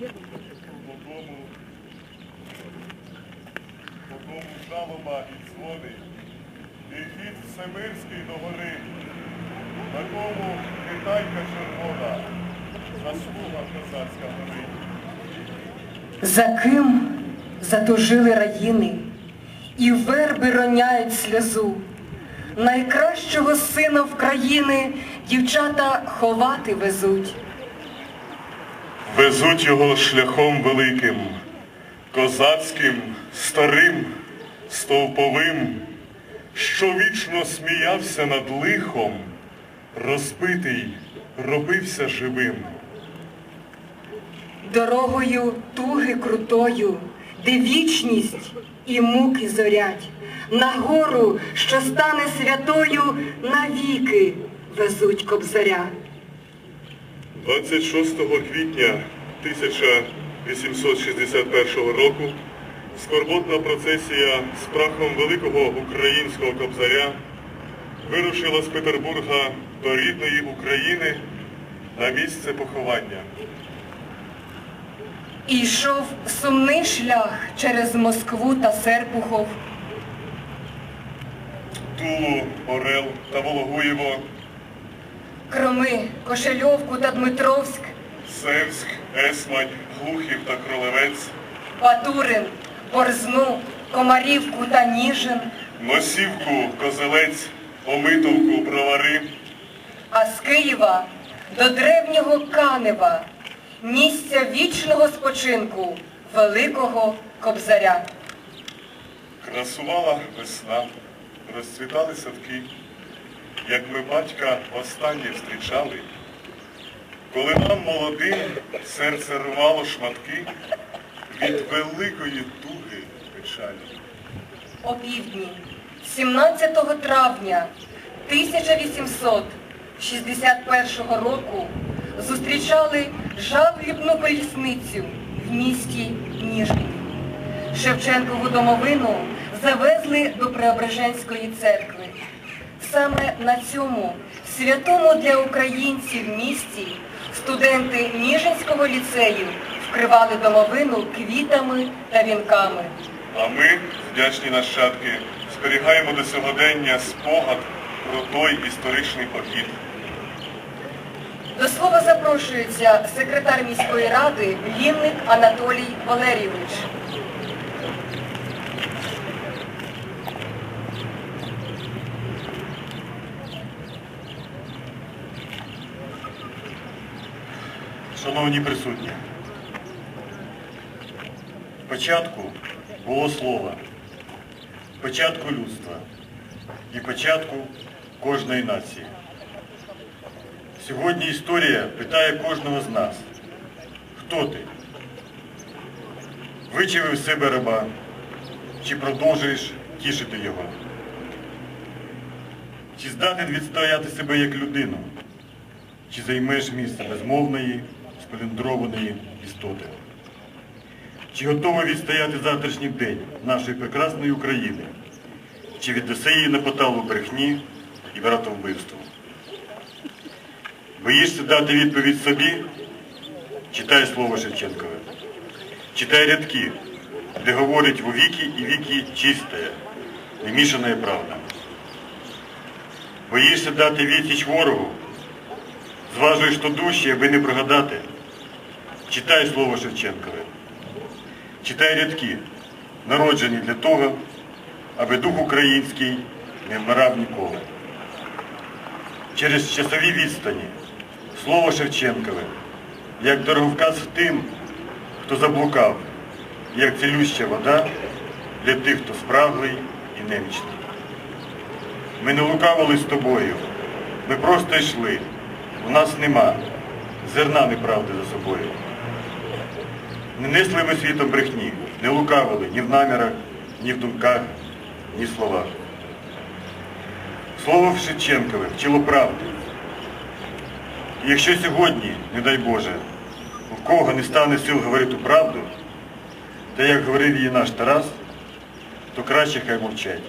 Одному, одному жалоба і дзвони, і хід Всемирський до гори, на кому китайка червона, заслуга козацька гори. За ким затужили раїни і верби роняють сльозу. Найкращого сина в країни дівчата ховати везуть. Везуть його шляхом великим, козацьким, старим, стовповим, що вічно сміявся над лихом, розбитий, робився живим. Дорогою туги крутою, де вічність і муки зорять, на гору, що стане святою, навіки везуть кобзаря. 26 квітня 1861 року скорботна процесія з прахом великого українського кобзаря вирушила з Петербурга до рідної України на місце поховання. І йшов сумний шлях через Москву та Серпухов. Тулу, Орел та Вологуєво, Кроми, Кошельовку та Дмитровськ, Севськ, Есмань, Глухів та Кролевець, Батурин, Борзну, Комарівку та Ніжин, Носівку, Козелець, Омитовку, Бровари, а з Києва до древнього Канева, місця вічного спочинку великого кобзаря. Красувала весна, розцвітали садки, як ми батька останнє зустрічали, коли нам молодим серце рвало шматки від великої туги печалі. О півдні, 17 травня 1861 року зустрічали жалібну колісницю в місті Ніжин. Шевченкову домовину завезли до Преображенської церкви. Саме на цьому святому для українців місті студенти Ніжинського ліцею вкривали домовину квітами та вінками. А ми, вдячні нащадки, зберігаємо до сьогодення спогад про той історичний похід. До слова запрошується секретар міської ради Лінник Анатолій Валерійович. Шановні присутні, початку було слово, початку людства і початку кожної нації. Сьогодні історія питає кожного з нас, хто ти? Вичавив себе раба, чи продовжуєш тішити його? Чи здатен відстояти себе як людину? Чи займеш місце безмовної, споліндрованої істоти? Чи готовий відстояти завтрашній день нашої прекрасної України? Чи віддаси її на поталу брехні і братовбивству? Боїшся дати відповідь собі? Читай слово Шевченкове. Читай рядки, де говорять у віки і віки чистая, немішана правда. Боїшся дати відсіч ворогу? Зважуєш то душі, аби не прогадати. Читай слово Шевченкове. Читай рядки, народжені для того, аби дух український не вмирав ніколи. Через часові відстані слово Шевченкове, як дороговказ тим, хто заблукав, як цілюща вода для тих, хто спраглий і немічний. Ми не лукавили з тобою, ми просто йшли. У нас нема зерна неправди за собою. Не несли ми світом брехні, не лукавили ні в намірах, ні в думках, ні в словах. Слово Шевченкове вчило правди. І якщо сьогодні, не дай Боже, у кого не стане сил говорити правду, та як говорив її наш Тарас, то краще хай мовчать.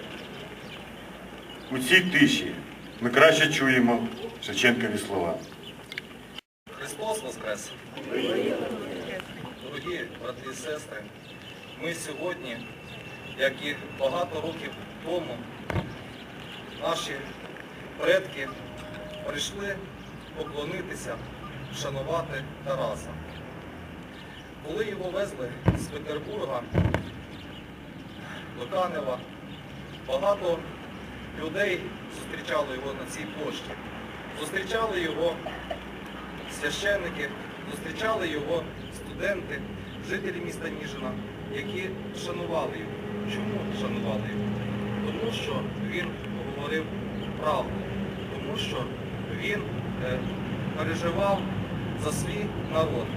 У цій тиші ми краще чуємо Шевченкові слова. Христос Воскрес! Дорогі брати і сестри, ми сьогодні, як і багато років тому наші предки прийшли поклонитися, шанувати Тараса. Коли його везли з Петербурга до Канева, багато людей зустрічали його на цій площі. Зустрічали його священники, зустрічали його студенти, жителі міста Ніжина, які шанували його. Чому шанували його? Тому що він говорив правду, тому що він е, переживав за свій народ,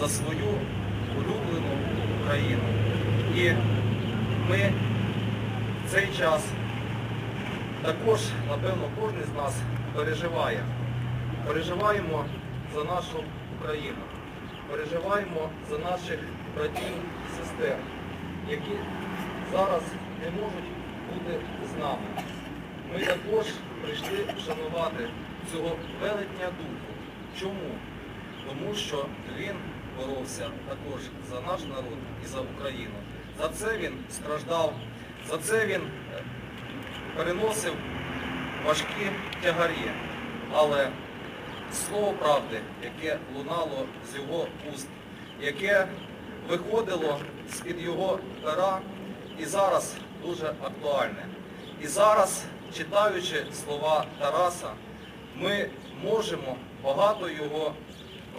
за свою улюблену Україну. І ми в цей час також, напевно, кожен з нас переживає. Переживаємо за нашу Україну, переживаємо за наших братів і сестер, які зараз не можуть бути з нами. Ми також прийшли шанувати цього велетня духу. Чому? Тому що він боровся також за наш народ і за Україну. За це він страждав, за це він е, переносив важкі тягарі. Але слово правди, яке лунало з його уст, яке виходило з-під його пера і зараз дуже актуальне. І зараз, читаючи слова Тараса, ми можемо багато його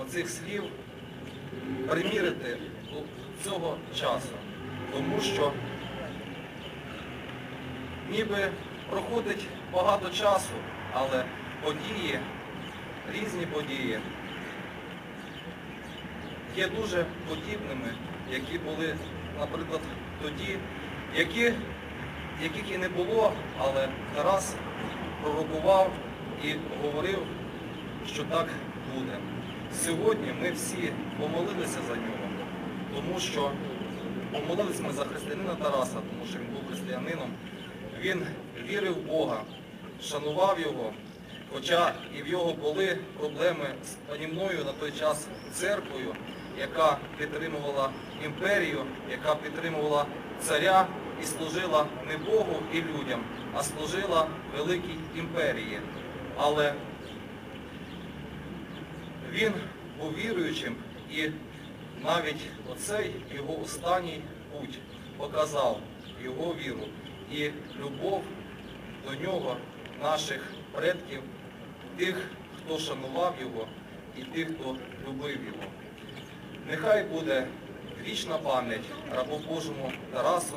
оцих слів примірити до цього часу. Тому що ніби проходить багато часу, але події, різні події є дуже подібними, які були, наприклад, тоді, які, яких і не було, але Тарас пророкував і говорив, що так буде. Сьогодні ми всі помолилися за нього, тому що помолилися ми за християнина Тараса, тому що він був християнином. Він вірив в Бога, шанував його, хоча і в його були проблеми з панівною на той час церквою, яка підтримувала імперію, яка підтримувала царя і служила не Богу і людям, а служила великій імперії. Але він був віруючим і навіть оцей його останній путь показав його віру і любов до нього, наших предків, тих, хто шанував його і тих, хто любив його. Нехай буде вічна пам'ять рабу Божому Тарасу,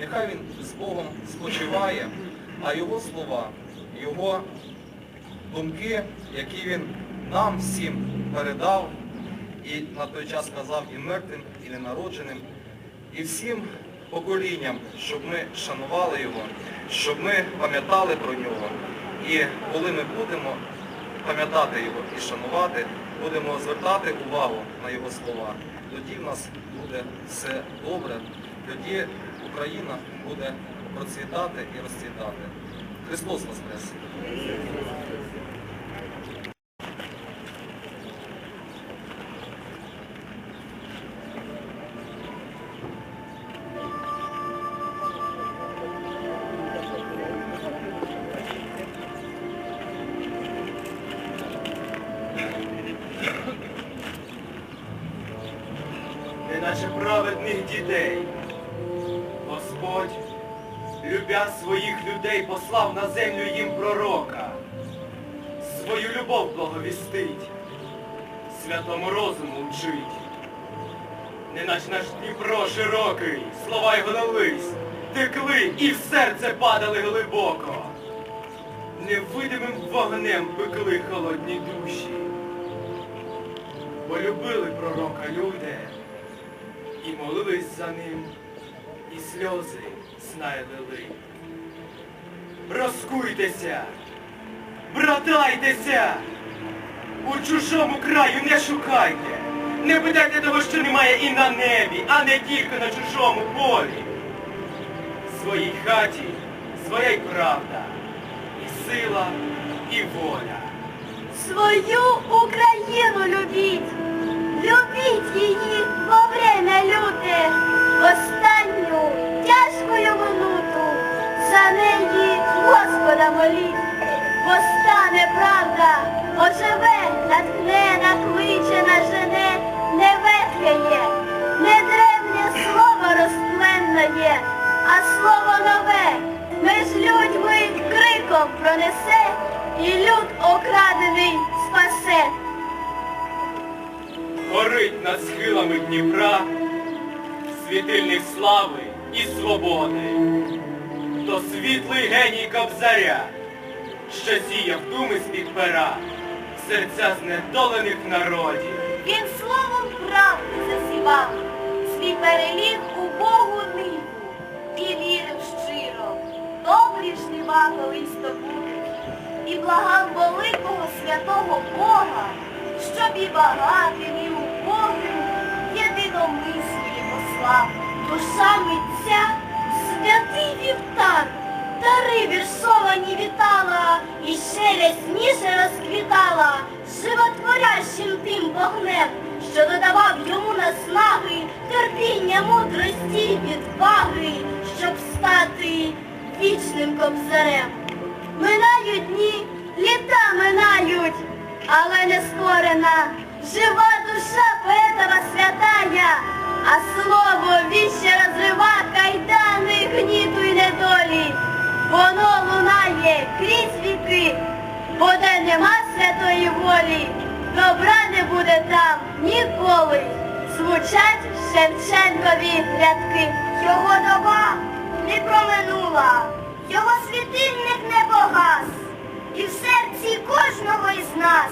нехай він з Богом спочиває, а його слова, його думки, які він нам всім передав і на той час казав і мертвим, і ненародженим, і всім поколінням, щоб ми шанували його, щоб ми пам'ятали про нього. І коли ми будемо пам'ятати його і шанувати, будемо звертати увагу на його слова, тоді в нас буде все добре, тоді Україна буде процвітати і розцвітати. Христос Воскрес! Неначе праведних дітей. Господь, любя своїх людей, послав на землю їм пророка. Свою любов благовістить, святому розуму вчить. Неначе наш Дніпро широкий, слова його нались, текли і в серце падали глибоко. Невидимим вогнем пекли холодні душі. Бо любили пророка люди і молились за ним, і сльози знай лили. Розкуйтеся, братайтеся, у чужому краю не шукайте, не питайте того, що немає і на небі, а не тільки на чужому полі. Своїй хаті своя й правда, і сила, і воля. Свою Україну любіть, любіть її во время люте, останню тяжкою минуту, за неї Господа моліть, постане правда, оживе, наткне, накличе, нажене, не ветляє, не древнє слово розтленне, а слово нове, між людьми криком пронесе, і люд окрадений спасе горить над схилами Дніпра, світильник слави і свободи. То світлий геній Кобзаря, що сіяв думи з-під пера, в серця знедолених народів. Він словом правди засівав, свій переліг у Богу ниву і вірив щиро, добрі жнива колись здобути, і благав великого святого Бога, щоб і багатим, і єдиномислі послав. Душа митця святий вівтар, дари віршовані вітала, і ще рясніше розквітала, животворящим тим вогнем, що додавав йому наснаги, терпіння, мудрості, відваги, щоб стати вічним кобзарем. Минають дні, літа минають, але не створена жива душа поетова святая, а слово віще розрива кайдани гніту й недолі. Воно лунає крізь віки, бо де нема святої волі, добра не буде там ніколи. Звучать Шевченкові рядки. Його доба не проминула, його світильник не погас, і в серці кожного із нас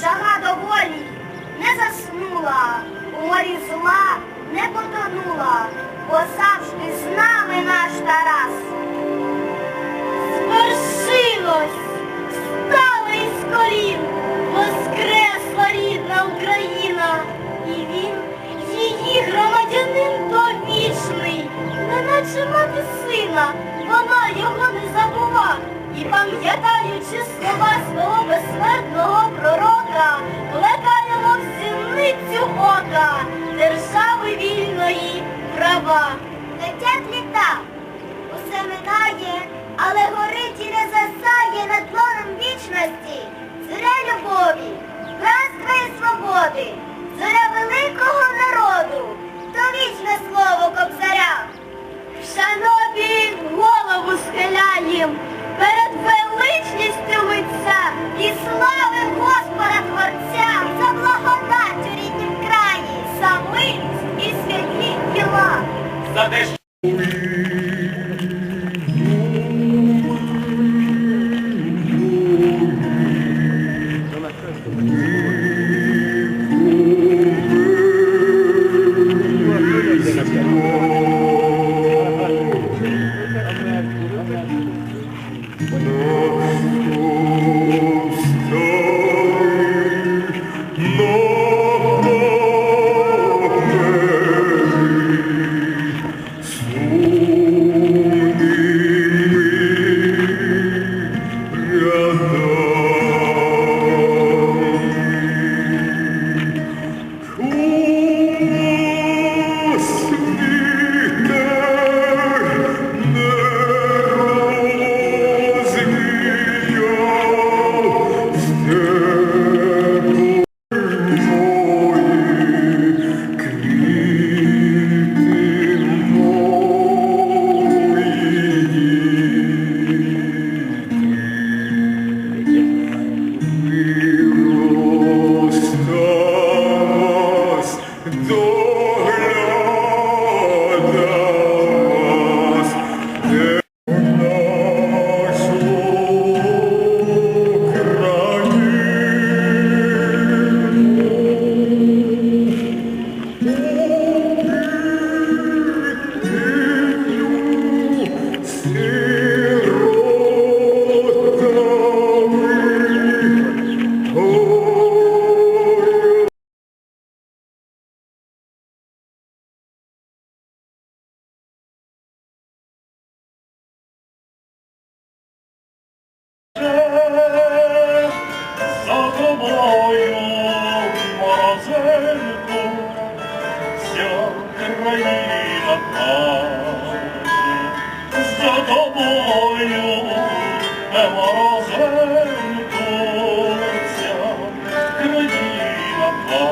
жага до волі не заснула, у морі зла не потонула, бо завжди з нами наш Тарас. Звершилось, встала із колін, воскресла рідна Україна, і він, її громадянин довічний, неначе мати сина, вона його не забула. І пам'ятаючи слова свого безсмертного пророка, плекаємо сіницю ока держави вільної права. Летять літа, Усе минає, але горить і не засає над тлоном вічності. Зоря любові, братства і свободи, зоря великого народу, то вічне слово кобзаря. Шанові голову схиляєм перед величністю митця і славим Господа Творця за благодать За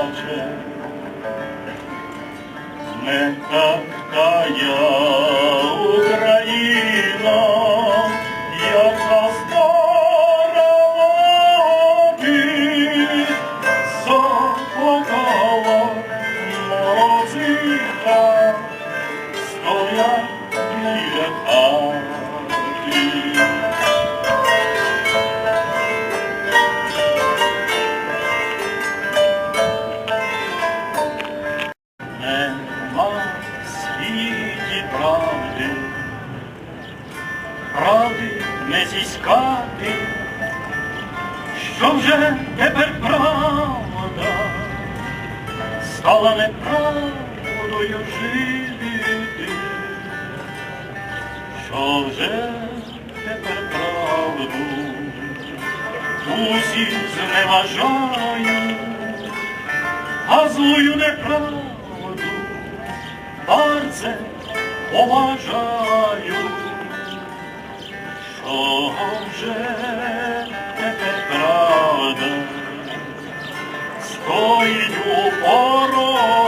плаче, змета втая. Що вже тепер правду усі зневажають, а злую неправду. Bardzo поважаю, що вже тепер правда стоїть у порог,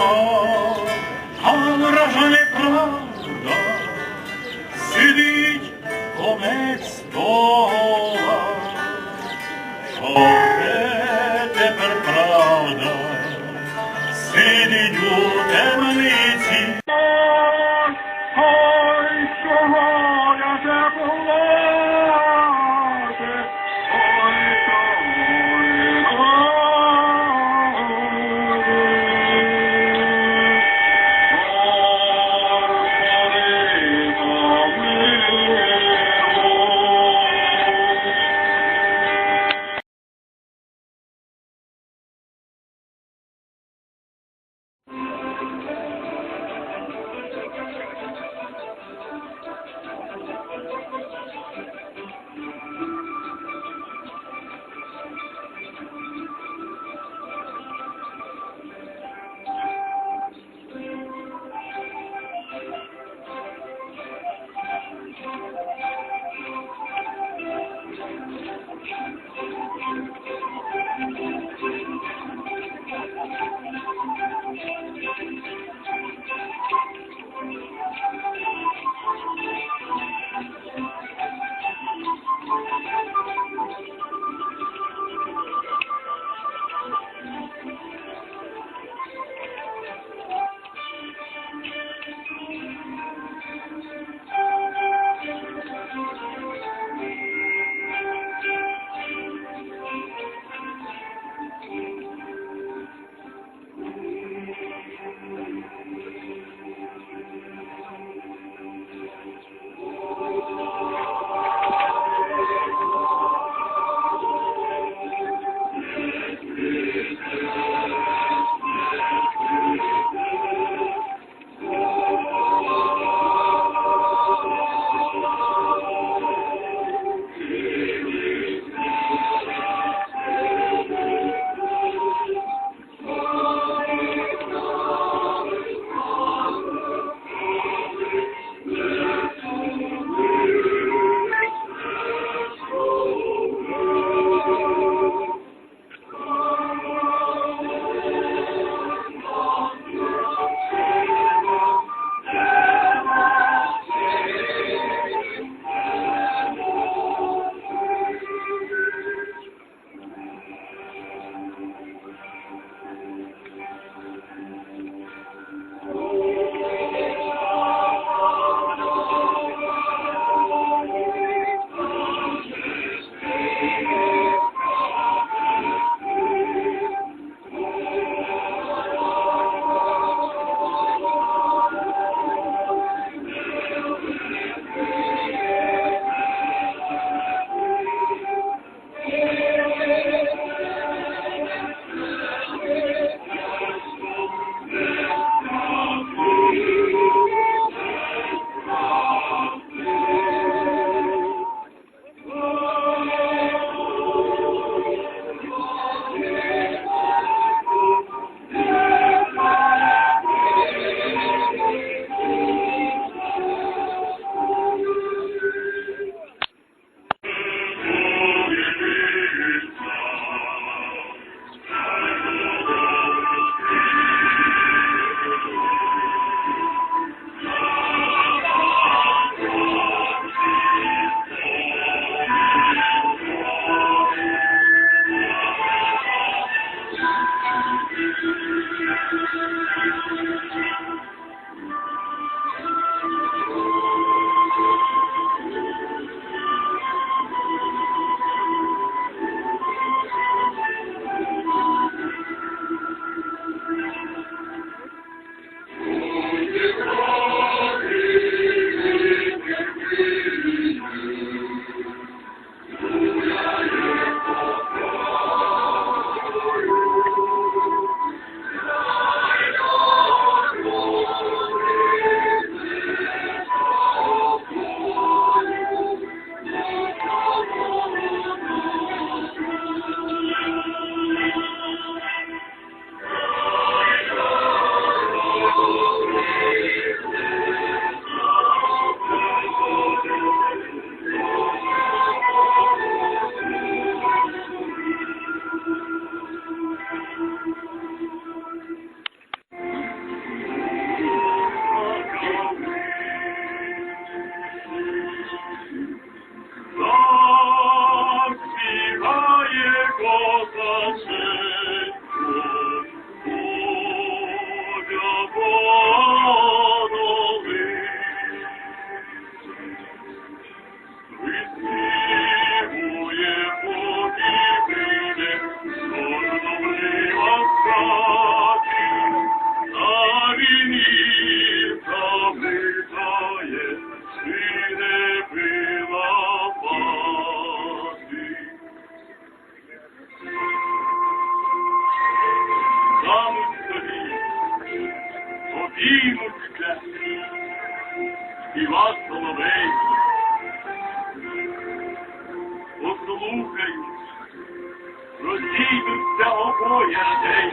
розійдуться обоє день.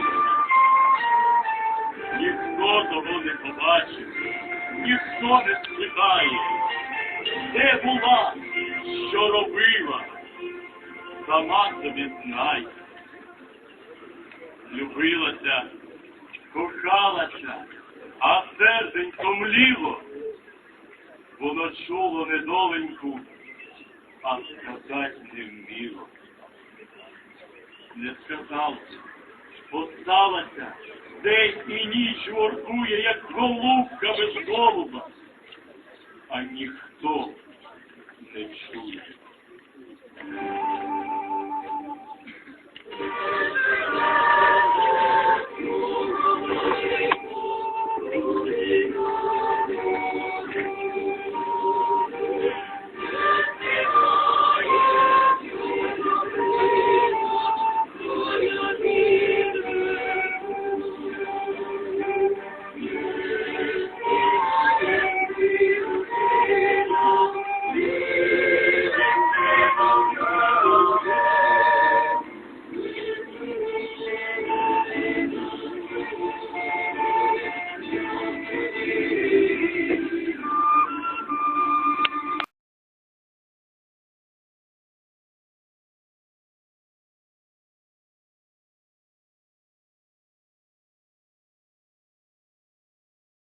Ніхто того не побачить, ніхто не спитає, де була, що робила, сама собі знай. Любилася, кохалася, а серденько мліло, воно чуло недоленьку, а сказать не вміло не сказав, що сталося день і ніч воркує, як голубка без голуба, а ніхто не чує.